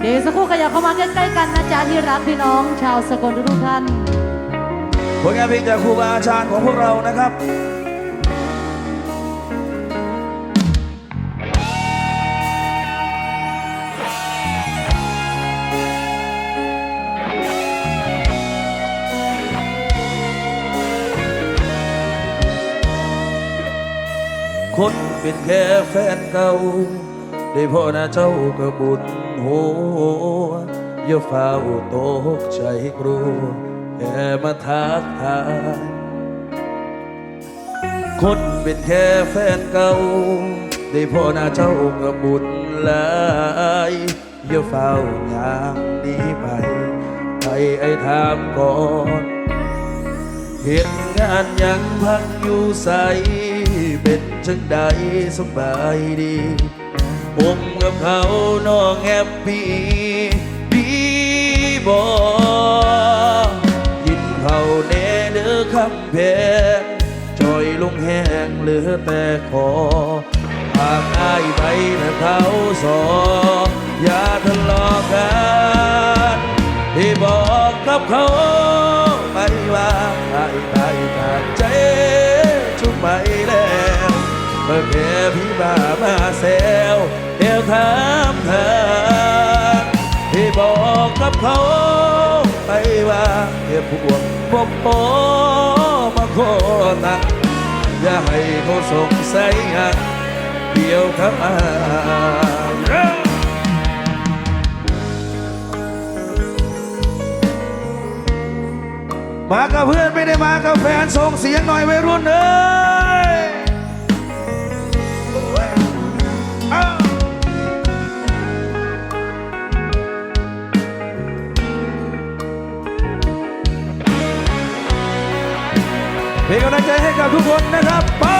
เดี๋ยวสักครู่ขยับเข้ามาใกล้ๆกันนะจ๊ะที่รักพี่น้องชาวสกลทุกท่านผลงานเพลงจากครูบาอาจารย์ของพวกเรานะครับคนเป็นแค่แฟนเก่า ได้พ่อหน้าเจ้าก็บุญหัวอย่าเฝ้าตกใจกลัวแค่มาทักทายคนเป็นแค่แฟนเก่า ได้พ่อหน้าเจ้าก็บุญหลายอย่าเฝ้ายามหนี้ไปให้ไอ้ถามก่อนเหตุงานยังพักอยู่ใส เป็นจังใดสบายดี เขาน้องแฮปปี้ดีบอยินเขาแน่เด้อคำแพงจอยลงแห้งเหลือแต่ขอหากอายไปนะเขาสออย่าทะเลาะกันที่บอกกับเขาไปว่าไอ้ตายจากใจชุบไม่แล้วเมื่อแค่พี่บ้ามาแซวเดี๋ยวถามเธอที่บอกกับเขาไปว่าเดี๋ยพวกพวกโอมาโคตักอย่าให้เขาสงสัยอะเดี๋ยวครับอามากับเพื่อนไม่ได้มากับแฟนส่งเสียงหน่อยวัยรุ่นเอ้ เป็นกำลังใจให้กับทุกคนนะครับไป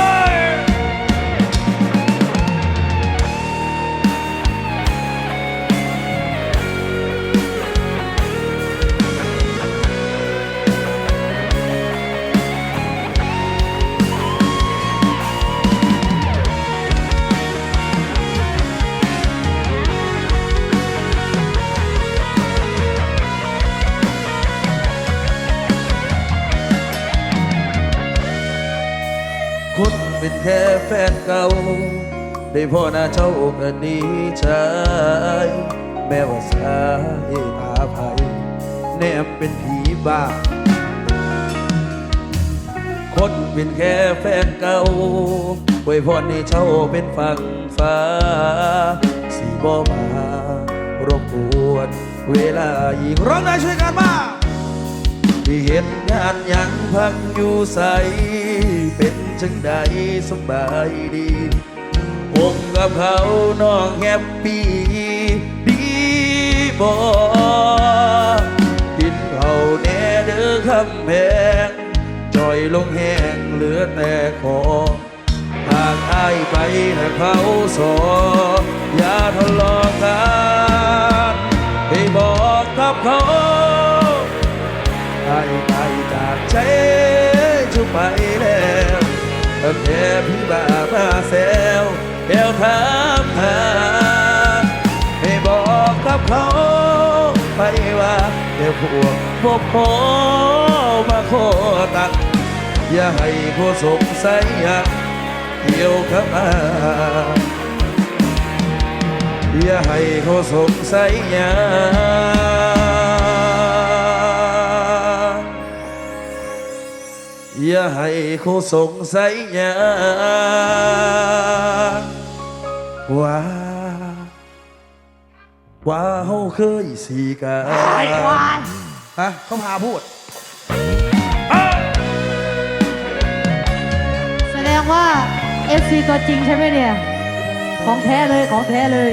เป็นแค่แฟนเก่า ได้พ่อหน้าเจ้าก็ดีใจแม้ว่าสายตาภัยแนมเป็นผีบ้า คนเป็นแค่แฟนเก่าไว้พรให้เจ้าเป็นฝั่งฟ้า สีบ่มารบกวนเวลายิงร้องได้ช่วยกันมา ที่เห็นงานยังพักอยู่ใส เป็นจังใดสบายดีผมกับเขาน้องแฮปปี้ดีบอกินเขาแน่เด้อคำแพงจอยลงแห้งเหลือแต่ขอหากอายไปนะเขาสออย่าทะเลาะกันให้บอกกับเขา จากใจชุบไปแล้วแค่พี่บ้ามาแซวแก้วถามหาให้บอกกับเขาไปว่าเดี๋ยวพวกพวกพอมาขอตัก อย่าให้ผู้สงสัยอยากเกี่ยวกับอาอย่าให้เขาสงสัยอยา อย่าให้เขาสงสัยอยาว่าว่าเขาเคยสีกันฮะเขาพาพูด แสดงว่า FC ตัวจริงใช่ไหมเนี่ย ของแท้เลยของแท้เลย